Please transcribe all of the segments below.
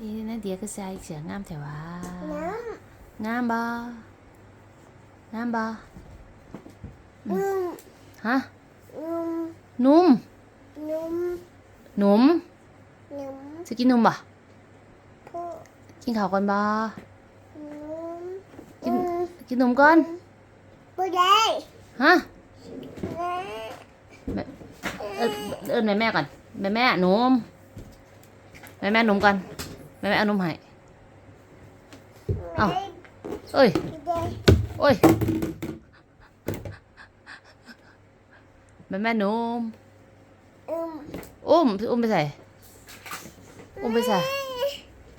นี่นาเดียก็ใส่เสียงงามแต่ว่าน้งามบ่งามบ่ำนุ่มฮะนุ่ม นุ่ม นุ่มหนุ่มนุ่มสิกินนมบ่ผู้กินข้าวก่อนบ่นุ่มกินกินนมก่อนผู้ใดฮะแม่เอิ้นเอิ้นแม่แม่ก่อนแม่แม่นมแม่แม่นมก่อน แม่แม่เอานมให้เอ้าเอ้ยผู้ใดโอ้ยแม่แม่นมอุ้มอุ้มอุ้มไปใส่อุ้มไปใส่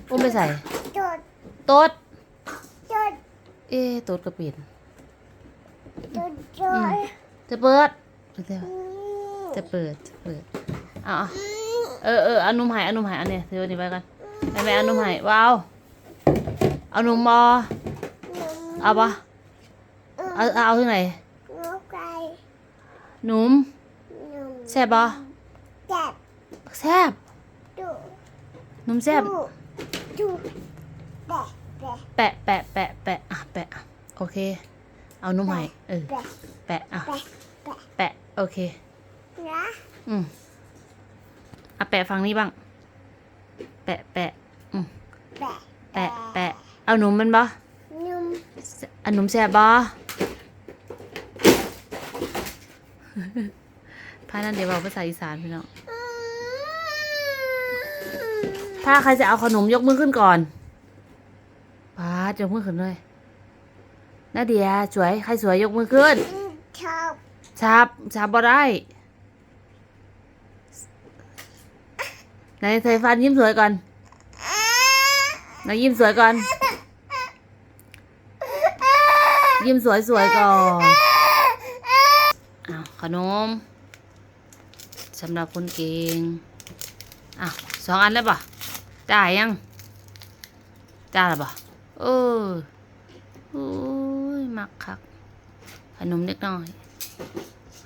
อุ้มไปใส่จดโต๊ดจดเอ๊ะโต๊ดก็ปิดจดจดจะเปิดเดี๋ยวจะเปิดจะเปิดเอาเอาเออเออเอานมใหายเอานมใหายอันเนี้ยถืออันนี้ไว้กัน แม่แม่เอานมใหายว้าวเอานมบอเอาปะเอาเอาเอาที่ไหนนกไก่หนุ่มนุ่มแซ่บปะจับแซ่บดูหนุ่มแซ่บดูดูแปะแปะแปะแปะแปะแปะอะแปะอะโอเค เอานมใหายเออแปะแปะอะแปะแปะแปะโอเคนะอืมอะแปะฟังนี้บ้าง แปะแปะอืมแปะแปะแปะเอาหนุ่มมันบ่นุ่มอันหนุ่มแซ่บบ่พานั่นเดี๋ยวบอกภาษาอีสานพี่น้องถ้าใครจะเอาขนมยกมือขึ้นก่อนปาดยกมือขึ้นเลยนาเดียสวยใครสวยยกมือขึ้น ชอบชับชับบ่ได้ ไหนใส่ฟันยิ้มสวยก่อนไหนยิ้มสวยก่อน ยิ้มสวยสวยๆก่อนอ้าวขนมสำหรับคนเก่งอ้าวสองอันแล้วป่ะจ่ายยังจ่ายแล้วป่ะเออโอ้ยมักคัก ขนมเล็กน้อย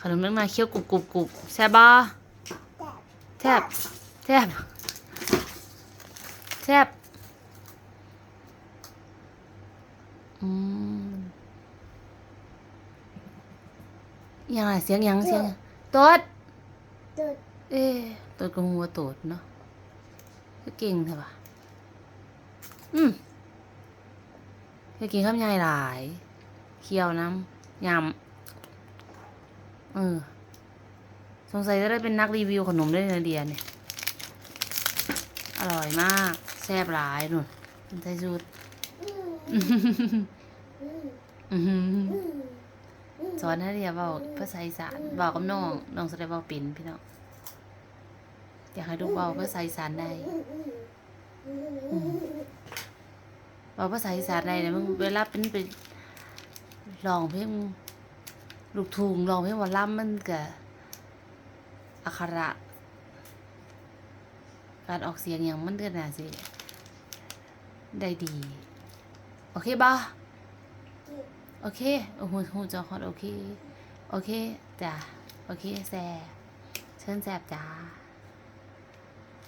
ขนมเล็กน้อยเคี้ยวกรุบกรุบกรุบแซ่บบ่แปะแซ่บ แซ่บแซ่บอืมยังไงเสียงยังเสียงยังตดดูเอ๊ะตดกับหัวาตดเนาะก็เก่งใช่ปะอืมก็กินข้าวใหญ่หลาย เคี่ยวน้ำยำเออสงสัยจะได้เป็นนักรีวิวขนมได้ในเดียเนี่ยอ ร่อยมาก แซ่บหลายนุ่นเป็นไทยสูตรอืมอืมอื้อหืออืมสอนให้เดียเบาภาษาอีสานเบากับน้องน้องแสดงเบาเป็นพี่น้องอยากให้ลูกเบาภาษาอีสานได้อืมเบาภาษาอีสานได้เนี่ยมึงเวลาเป็นไปร้องเพลงลูกทุ่งร้องเพลงหวอลำมันก็อักขระ การออกเสียงอย่างมันเดือน่าสิได้ดี โอเคบ่โอเคโอ้โหหูจอคอดโอเค โอเคจ้ะโอเคแซ่เชิญแซ่บจ้า